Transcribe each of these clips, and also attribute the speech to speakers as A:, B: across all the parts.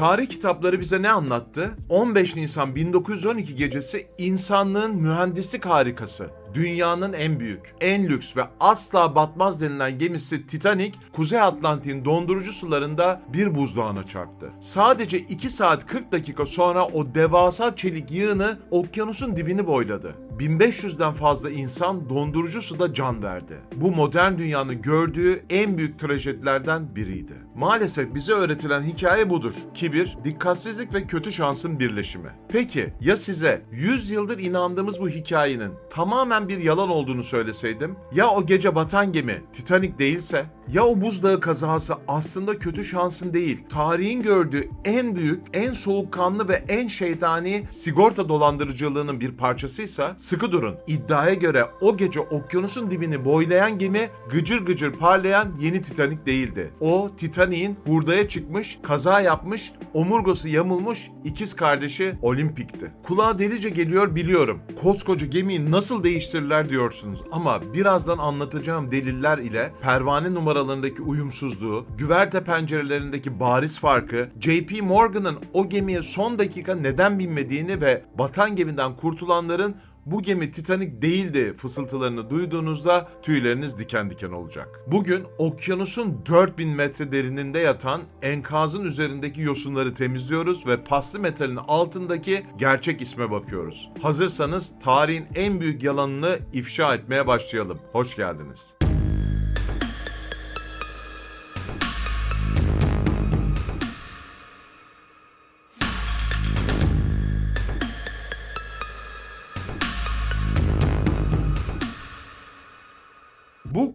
A: Tarih kitapları bize ne anlattı? 15 Nisan 1912 gecesi insanlığın mühendislik harikası, dünyanın en büyük, en lüks ve asla batmaz denilen gemisi Titanic, Kuzey Atlantik'in dondurucu sularında bir buzdağına çarptı. Sadece 2 saat 40 dakika sonra o devasa çelik yığını okyanusun dibini boyladı. 1500'den fazla insan dondurucu suda can verdi. Bu modern dünyanın gördüğü en büyük trajedilerden biriydi. Maalesef bize öğretilen hikaye budur. Kibir, dikkatsizlik ve kötü şansın birleşimi. Peki ya size 100 yıldır inandığımız bu hikayenin tamamen bir yalan olduğunu söyleseydim? Ya o gece batan gemi Titanic değilse? Ya o buzdağı kazası aslında kötü şansın değil, tarihin gördüğü en büyük, en soğukkanlı ve en şeytani sigorta dolandırıcılığının bir parçasıysa sıkı durun. İddiaya göre o gece okyanusun dibini boylayan gemi gıcır gıcır parlayan yeni Titanic değildi. O Titanic'in hurdaya çıkmış, kaza yapmış, omurgası yamulmuş ikiz kardeşi Olimpik'ti. Kulağa delice geliyor biliyorum. Koskoca gemiyi nasıl değiştirirler diyorsunuz ama birazdan anlatacağım deliller ile pervane numaralarındaki uyumsuzluğu, güverte pencerelerindeki bariz farkı, JP Morgan'ın o gemiye son dakika neden binmediğini ve batan gemiden kurtulanların bu gemi Titanic değildi fısıltılarını duyduğunuzda tüyleriniz diken diken olacak. Bugün okyanusun 4000 metre derininde yatan enkazın üzerindeki yosunları temizliyoruz ve paslı metalin altındaki gerçek isme bakıyoruz. Hazırsanız tarihin en büyük yalanını ifşa etmeye başlayalım. Hoş geldiniz.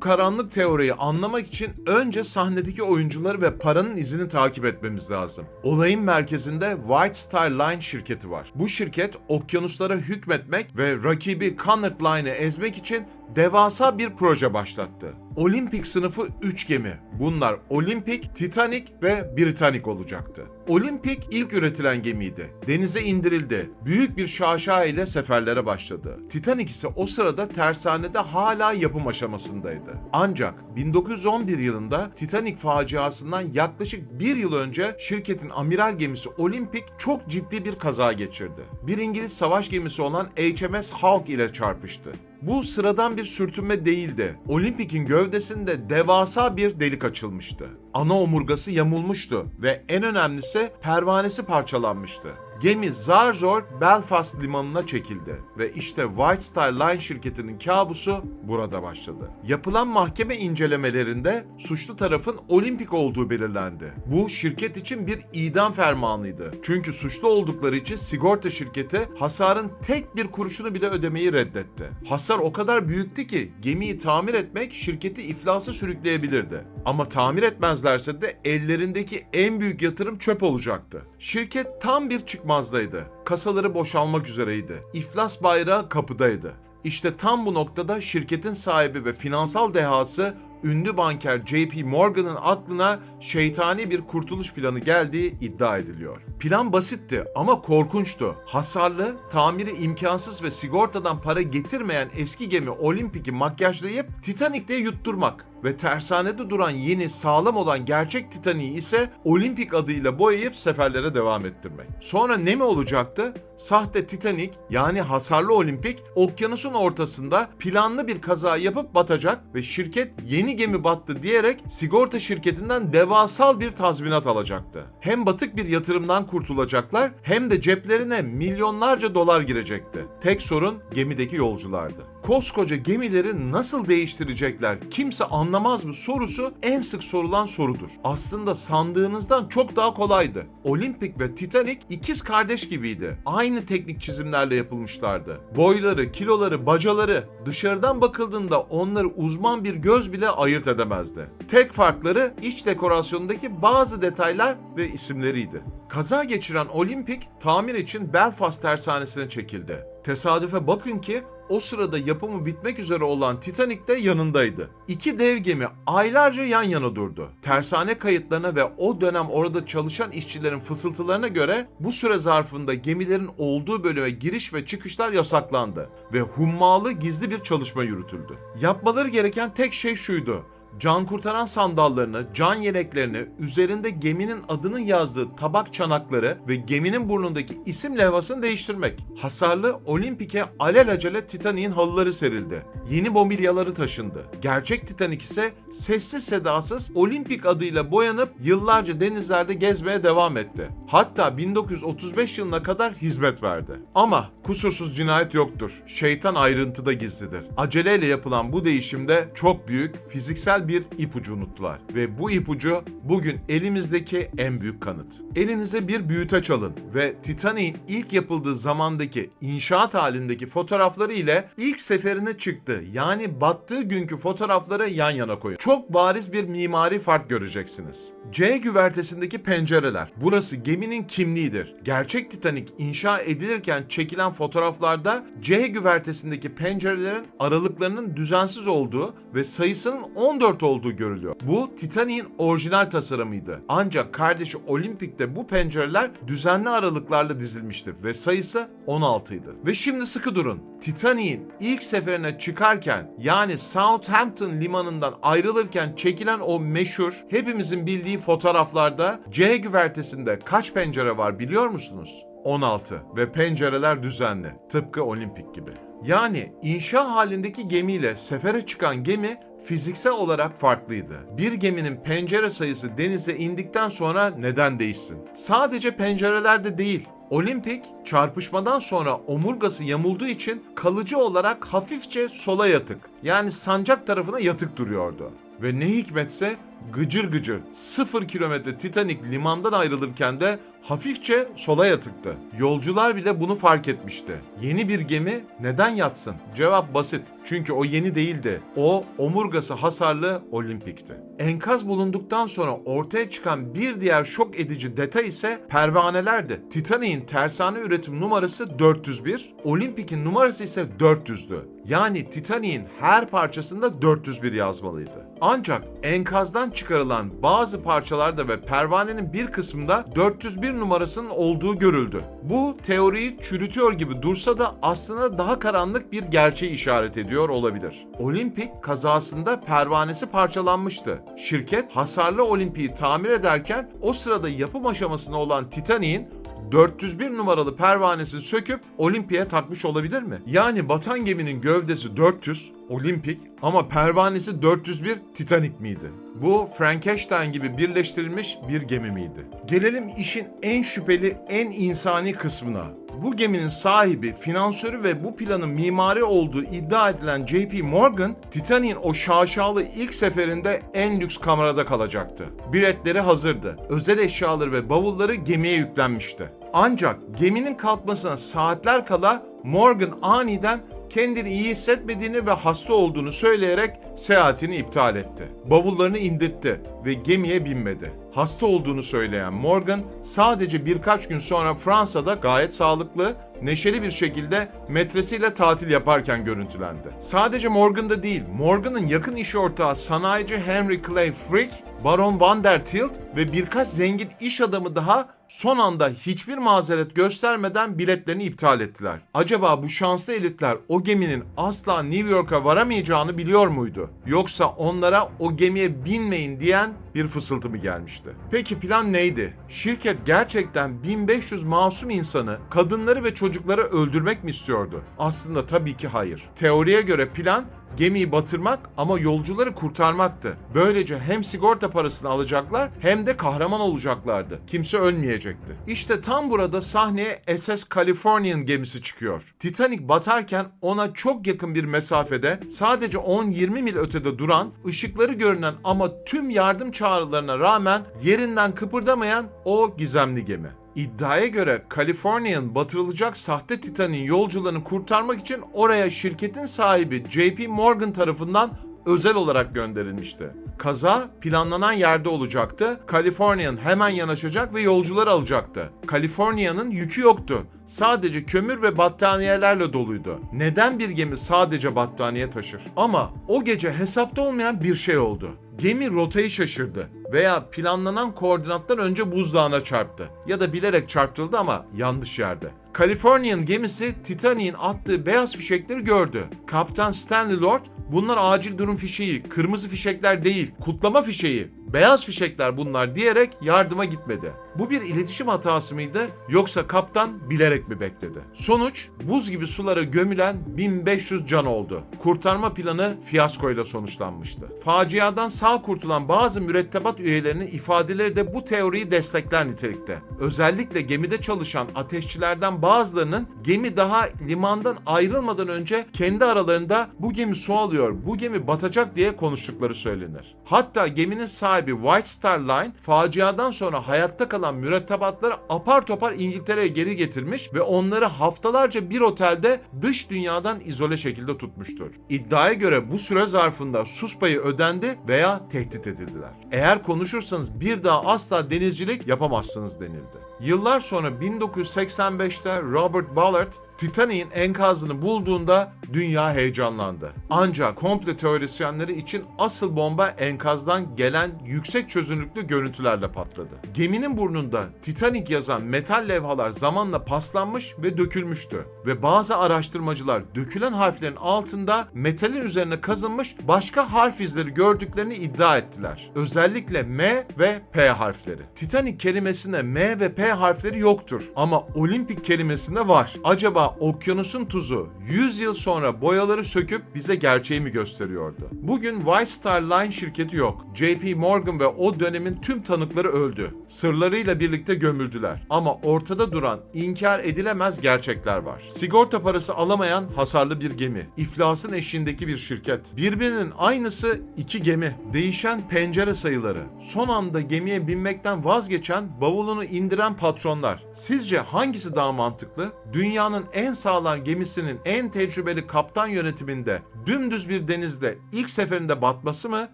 A: Karanlık teoriyi anlamak için önce sahnedeki oyuncuları ve paranın izini takip etmemiz lazım. Olayın merkezinde White Star Line şirketi var. Bu şirket okyanuslara hükmetmek ve rakibi Cunard Line'ı ezmek için devasa bir proje başlattı. Olimpik sınıfı 3 gemi. Bunlar Olimpik, Titanic ve Britannic olacaktı. Olimpik ilk üretilen gemiydi. Denize indirildi. Büyük bir şaşa ile seferlere başladı. Titanic ise o sırada tersanede hala yapım aşamasındaydı. Ancak 1911 yılında Titanic faciasından yaklaşık bir yıl önce şirketin amiral gemisi Olympic çok ciddi bir kaza geçirdi. Bir İngiliz savaş gemisi olan HMS Hawke ile çarpıştı. Bu sıradan bir sürtünme değildi. Olimpik'in gövdesinde devasa bir delik açılmıştı. Ana omurgası yamulmuştu ve en önemlisi pervanesi parçalanmıştı. Gemi zar zor Belfast limanına çekildi ve işte White Star Line şirketinin kabusu burada başladı. Yapılan mahkeme incelemelerinde suçlu tarafın Olimpik olduğu belirlendi. Bu şirket için bir idam fermanıydı. Çünkü suçlu oldukları için sigorta şirketi hasarın tek bir kuruşunu bile ödemeyi reddetti. Hasar o kadar büyüktü ki gemiyi tamir etmek şirketi iflasa sürükleyebilirdi. Ama tamir etmezlerse de ellerindeki en büyük yatırım çöp olacaktı. Şirket tam bir çıkmazdaydı. Kasaları boşalmak üzereydi. İflas bayrağı kapıdaydı. İşte tam bu noktada şirketin sahibi ve finansal dehası ünlü banker JP Morgan'ın aklına şeytani bir kurtuluş planı geldiği iddia ediliyor. Plan basitti ama korkunçtu. Hasarlı, tamiri imkansız ve sigortadan para getirmeyen eski gemi Olimpic'i makyajlayıp Titanic'te yutturmak ve tersanede duran yeni sağlam olan gerçek Titanic'i ise Olimpik adıyla boyayıp seferlere devam ettirmek. Sonra ne mi olacaktı? Sahte Titanic yani hasarlı Olimpik okyanusun ortasında planlı bir kaza yapıp batacak ve şirket yeni gemi battı diyerek sigorta şirketinden devasal bir tazminat alacaktı. Hem batık bir yatırımdan kurtulacaklar hem de ceplerine milyonlarca dolar girecekti. Tek sorun gemideki yolculardı. Koskoca gemileri nasıl değiştirecekler kimse anlamaz mı sorusu en sık sorulan sorudur. Aslında sandığınızdan çok daha kolaydı. Olimpik ve Titanic ikiz kardeş gibiydi. Aynı teknik çizimlerle yapılmışlardı. Boyları, kiloları, bacaları dışarıdan bakıldığında onları uzman bir göz bile ayırt edemezdi. Tek farkları iç dekorasyondaki bazı detaylar ve isimleriydi. Kaza geçiren Olimpik tamir için Belfast tersanesine çekildi. Tesadüfe bakın ki o sırada yapımı bitmek üzere olan Titanic de yanındaydı. İki dev gemi aylarca yan yana durdu. Tersane kayıtlarına ve o dönem orada çalışan işçilerin fısıltılarına göre bu süre zarfında gemilerin olduğu bölüme giriş ve çıkışlar yasaklandı ve hummalı gizli bir çalışma yürütüldü. Yapmaları gereken tek şey şuydu Can kurtaran sandallarını, can yeleklerini, üzerinde geminin adının yazdığı tabak çanakları ve geminin burnundaki isim levhasını değiştirmek. Hasarlı Olimpik'e alelacele Titanic'in halıları serildi. Yeni mobilyaları taşındı. Gerçek Titanic ise sessiz sedasız Olimpik adıyla boyanıp yıllarca denizlerde gezmeye devam etti. Hatta 1935 yılına kadar hizmet verdi. Ama kusursuz cinayet yoktur. Şeytan ayrıntıda gizlidir. Aceleyle yapılan bu değişimde çok büyük fiziksel bir ipucu unuttular. Ve bu ipucu bugün elimizdeki en büyük kanıt. Elinize bir büyüteç alın ve Titanic'in ilk yapıldığı zamandaki inşaat halindeki fotoğrafları ile ilk seferine çıktı yani battığı günkü fotoğrafları yan yana koyun. Çok bariz bir mimari fark göreceksiniz. C güvertesindeki pencereler. Burası geminin kimliğidir. Gerçek Titanic inşa edilirken çekilen fotoğraflarda C güvertesindeki pencerelerin aralıklarının düzensiz olduğu ve sayısının 14 olduğu görülüyor. Bu Titanic'in orijinal tasarımıydı. Ancak kardeşi Olympic'te bu pencereler düzenli aralıklarla dizilmişti ve sayısı 16 idi. Ve şimdi sıkı durun. Titanic'in ilk seferine çıkarken yani Southampton limanından ayrılırken çekilen o meşhur hepimizin bildiği fotoğraflarda C güvertesinde kaç pencere var biliyor musunuz? 16 ve pencereler düzenli. Tıpkı olimpik gibi. Yani inşa halindeki gemiyle sefere çıkan gemi fiziksel olarak farklıydı. Bir geminin pencere sayısı denize indikten sonra neden değişsin? Sadece pencerelerde değil, Olimpik çarpışmadan sonra omurgası yamulduğu için kalıcı olarak hafifçe sola yatık yani sancak tarafına yatık duruyordu. Ve ne hikmetse gıcır gıcır 0 kilometre Titanic limandan ayrılırken de hafifçe sola yatıktı. Yolcular bile bunu fark etmişti. Yeni bir gemi neden yatsın? Cevap basit. Çünkü o yeni değildi. O omurgası hasarlı Olimpik'ti. Enkaz bulunduktan sonra ortaya çıkan bir diğer şok edici detay ise pervanelerdi. Titanic'in tersane üretim numarası 401, Olimpik'in numarası ise 400'dü. Yani Titanic'in her parçasında 401 yazmalıydı. Ancak enkazdan çıkarılan bazı parçalarda ve pervanenin bir kısmında 401 numarasının olduğu görüldü. Bu teoriyi çürütüyor gibi dursa da aslında daha karanlık bir gerçeği işaret ediyor olabilir. Olimpik kazasında pervanesi parçalanmıştı. Şirket hasarlı Olimpik'i tamir ederken o sırada yapım aşamasında olan Titanic'in 401 numaralı pervanesini söküp Olimpik'e takmış olabilir mi? Yani batan geminin gövdesi 400, Olimpik ama pervanesi 401 Titanic miydi? Bu Frankenstein gibi birleştirilmiş bir gemi miydi? Gelelim işin en şüpheli, en insani kısmına. Bu geminin sahibi, finansörü ve bu planın mimari olduğu iddia edilen JP Morgan, Titanic'in o şaşalı ilk seferinde en lüks kamerada kalacaktı. Biletleri hazırdı. Özel eşyaları ve bavulları gemiye yüklenmişti. Ancak geminin kalkmasına saatler kala Morgan aniden kendini iyi hissetmediğini ve hasta olduğunu söyleyerek seyahatini iptal etti. Bavullarını indirtti ve gemiye binmedi. Hasta olduğunu söyleyen Morgan sadece birkaç gün sonra Fransa'da gayet sağlıklı, neşeli bir şekilde metresiyle tatil yaparken görüntülendi. Sadece Morgan'da değil, Morgan'ın yakın iş ortağı sanayici Henry Clay Frick, Baron Van der Tilt ve birkaç zengin iş adamı daha son anda hiçbir mazeret göstermeden biletlerini iptal ettiler. Acaba bu şanslı elitler o geminin asla New York'a varamayacağını biliyor muydu? Yoksa onlara o gemiye binmeyin diyen bir fısıltı mı gelmişti? Peki plan neydi? Şirket gerçekten 1500 masum insanı, kadınları ve çocukları öldürmek mi istiyordu? Aslında tabii ki hayır. Teoriye göre plan gemiyi batırmak ama yolcuları kurtarmaktı. Böylece hem sigorta parasını alacaklar hem de kahraman olacaklardı. Kimse ölmeyecekti. İşte tam burada sahneye SS Californian gemisi çıkıyor. Titanic batarken ona çok yakın bir mesafede sadece 10-20 mil ötede duran, ışıkları görünen ama tüm yardım çağrılarına rağmen yerinden kıpırdamayan o gizemli gemi. İddiaya göre Californian batırılacak sahte Titan'in yolcularını kurtarmak için oraya şirketin sahibi JP Morgan tarafından özel olarak gönderilmişti. Kaza planlanan yerde olacaktı. Californian hemen yanaşacak ve yolcuları alacaktı. California'nın yükü yoktu. Sadece kömür ve battaniyelerle doluydu. Neden bir gemi sadece battaniye taşır? Ama o gece hesapta olmayan bir şey oldu. Gemi rotayı şaşırdı veya planlanan koordinattan önce buzdağına çarptı. Ya da bilerek çarptırıldı ama yanlış yerde. Californian gemisi Titanic'in attığı beyaz fişekleri gördü. Kaptan Stanley Lord bunlar acil durum fişeği, kırmızı fişekler değil, kutlama fişeği, beyaz fişekler bunlar diyerek yardıma gitmedi. Bu bir iletişim hatası mıydı yoksa kaptan bilerek mi bekledi? Sonuç buz gibi sulara gömülen 1500 can oldu. Kurtarma planı fiyaskoyla sonuçlanmıştı. Faciadan sağ kurtulan bazı mürettebat üyelerinin ifadeleri de bu teoriyi destekler nitelikte. Özellikle gemide çalışan ateşçilerden bazılarının gemi daha limandan ayrılmadan önce kendi aralarında bu gemi su alıyor, bu gemi batacak diye konuştukları söylenir. Hatta geminin sahibi White Star Line faciadan sonra hayatta kalan mürettebatları apar topar İngiltere'ye geri getirmiş ve onları haftalarca bir otelde dış dünyadan izole şekilde tutmuştur. İddiaya göre bu süre zarfında sus payı ödendi veya tehdit edildiler. Eğer konuşursanız bir daha asla denizcilik yapamazsınız denildi. Yıllar sonra 1985'te Robert Ballard Titanic'in enkazını bulduğunda dünya heyecanlandı. Ancak komple teorisyenleri için asıl bomba enkazdan gelen yüksek çözünürlüklü görüntülerle patladı. Geminin burnunda Titanic yazan metal levhalar zamanla paslanmış ve dökülmüştü. Ve bazı araştırmacılar dökülen harflerin altında metalin üzerine kazınmış başka harf izleri gördüklerini iddia ettiler. Özellikle M ve P harfleri. Titanic kelimesinde M ve P harfleri yoktur ama olimpik kelimesinde var. Acaba okyanusun tuzu 100 yıl sonra boyaları söküp bize gerçeği mi gösteriyordu? Bugün White Star Line şirketi yok. JP Morgan ve o dönemin tüm tanıkları öldü. Sırlarıyla birlikte gömüldüler. Ama ortada duran inkar edilemez gerçekler var. Sigorta parası alamayan hasarlı bir gemi. İflasın eşiğindeki bir şirket. Birbirinin aynısı iki gemi. Değişen pencere sayıları. Son anda gemiye binmekten vazgeçen, bavulunu indiren patronlar. Sizce hangisi daha mantıklı? Dünyanın en sağlam gemisinin en tecrübeli kaptan yönetiminde dümdüz bir denizde ilk seferinde batması mı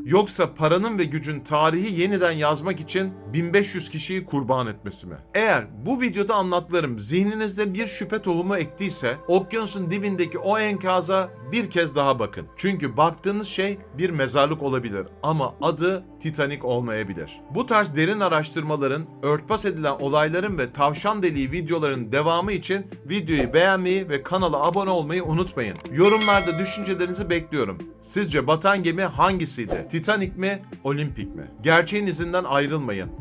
A: yoksa paranın ve gücün tarihi yeniden yazmak için 1500 kişiyi kurban etmesi mi? Eğer bu videoda anlattıklarım zihninizde bir şüphe tohumu ektiyse okyanusun dibindeki o enkaza bir kez daha bakın. Çünkü baktığınız şey bir mezarlık olabilir ama adı Titanic olmayabilir. Bu tarz derin araştırmaların, örtbas edilen olayların ve tavşan deliği videoların devamı için videoyu beğenmeyi ve kanala abone olmayı unutmayın. Yorumlarda düşüncelerinizi bekliyorum. Sizce batan gemi hangisiydi? Titanic mi, Olimpik mi? Gerçeğin izinden ayrılmayın.